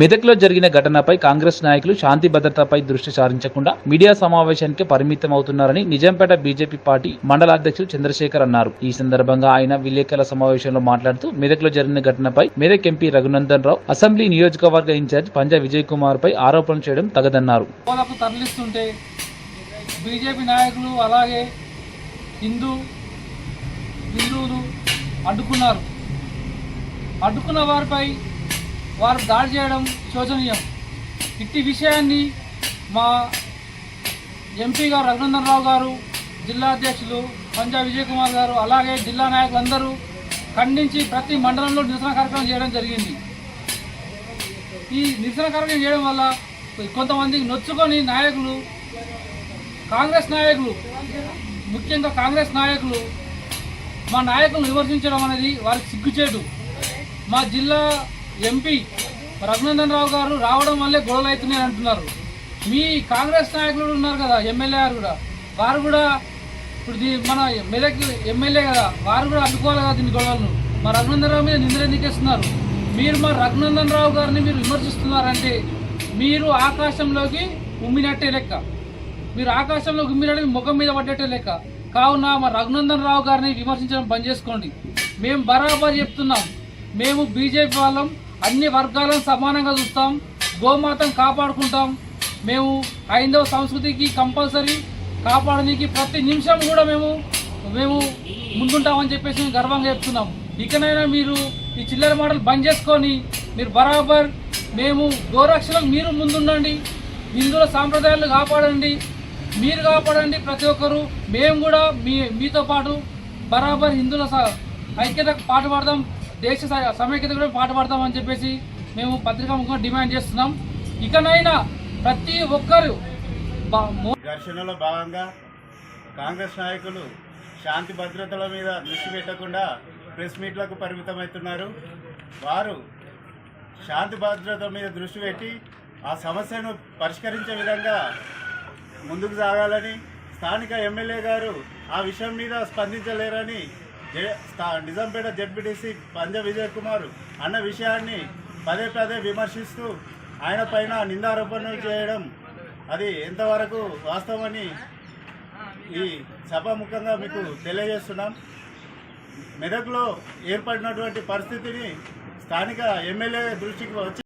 మెదక్లో జరిగిన ఘటనపై కాంగ్రెస్ నాయకులు శాంతి భద్రతపై దృష్టి సారించకుండా మీడియా సమావేశానికి పరిమితం అవుతున్నారని నిజాంపేట బీజేపీ పార్టీ మండల అధ్యక్షులు చంద్రశేఖర్ అన్నారు. ఈ సందర్భంగా ఆయన విలేకరుల సమావేశంలో మాట్లాడుతూ మెదక్లో జరిగిన ఘటనపై మెదక్ ఎంపీ రఘునందన్ రావు అసెంబ్లీ నియోజకవర్గ ఇన్ఛార్జ్ పంజా విజయ్ కుమార్ పై ఆరోపణలు చేయడం తగదన్నారు. తరలిస్తుంటే బీజేపీ నాయకులు అలాగే హిందూ హిందువులు అడ్డుకున్నారు. అడ్డుకున్న వారిపై వారు దాడి చేయడం శోచనీయం. ఇట్టి విషయాన్ని మా ఎంపీ గారు రఘునందన్ రావు గారు జిల్లా అధ్యక్షులు పంజా విజయ్ కుమార్ గారు అలాగే జిల్లా నాయకులందరూ ఖండించి ప్రతి మండలంలో నిరసన కార్యక్రమం చేయడం జరిగింది. ఈ నిరసన కార్యక్రమం చేయడం వల్ల కొంతమందికి నొచ్చుకొని నాయకులు కాంగ్రెస్ నాయకులు ముఖ్యంగా కాంగ్రెస్ నాయకులు మా నాయకులను విమర్శించడం అనేది వారికి సిగ్గుచేటు. మా జిల్లా ఎంపీ రఘునందన్ రావు గారు రావడం వల్లే గొడవలు అవుతున్నాయి అంటున్నారు. మీ కాంగ్రెస్ నాయకులు ఉన్నారు కదా ఎమ్మెల్యే గారు కూడా. వారు కూడా ఇప్పుడు దీ మన మెదక్ ఎమ్మెల్యే కదా వారు కూడా అడ్డుకోవాలి కదా దీని గొడవలను. మా రఘునందన్ రావు మీద నిందలు ఎందుకేస్తున్నారు మీరు మా రఘునందన్ రావు గారిని మీరు విమర్శిస్తున్నారంటే మీరు ఆకాశంలోకి ఉమ్మినట్టే లెక్క. మీరు ఆకాశంలో ఉమ్మినట్టు ముఖం మీద పడ్డట్టే లెక్క. కావున మా రఘునందన్ రావు గారిని విమర్శించడం బంద్ చేసుకోండి. మేము బరాబర్ చెప్తున్నాం. మేము బీజేపీ వాళ్ళం. అన్ని వర్గాలను సమానంగా చూస్తాం గోమాతను కాపాడుకుంటాం. మేము హైందవ సంస్కృతికి కంపల్సరీ కాపాడడానికి ప్రతి నిమిషం కూడా మేము మేము ముందుంటామని చెప్పేసి మేము గర్వంగా చెప్తున్నాం. ఇకనైనా మీరు ఈ చిల్లర మాటలు బంద్ చేసుకొని మీరు బరాబర్ మేము గోరక్షణకు మీరు ముందుండండి హిందువుల సాంప్రదాయాలు కాపాడండి మీరు కాపాడండి ప్రతి ఒక్కరు. మేము కూడా మీ మీతో పాటు బరాబర్ హిందువుల స- ఐక్యత పాటు పాడదాం. దేశ సమైక్యత కూడా పాట పాడదాం చెప్పేసి మేము పత్రికా ముఖంగా డిమాండ్ చేస్తున్నాం. ఇకనైనా ప్రతి ఒక్కరు ఘర్షణలో భాగంగా కాంగ్రెస్ నాయకులు శాంతి భద్రతల మీద దృష్టి పెట్టకుండా ప్రెస్ మీట్లకు పరిమితమవుతున్నారు. వారు శాంతి భద్రత మీద దృష్టి పెట్టి ఆ సమస్యను పరిష్కరించే విధంగా ముందుకు సాగాలని స్థానిక ఎమ్మెల్యే గారు ఆ విషయం మీద స్పందించలేరని నిజాంపేట జడ్పీటీసీ పంజ విజయ్ కుమార్ అన్న విషయాన్ని పదే పదే విమర్శిస్తూ ఆయన పైన నిందారోపణలు చేయడం అది ఎంతవరకు వాస్తవమని ఈ సభాముఖంగా మీకు తెలియజేస్తున్నాం. మెదక్లో ఏర్పడినటువంటి పరిస్థితిని స్థానిక ఎమ్మెల్యే దృష్టికి వచ్చి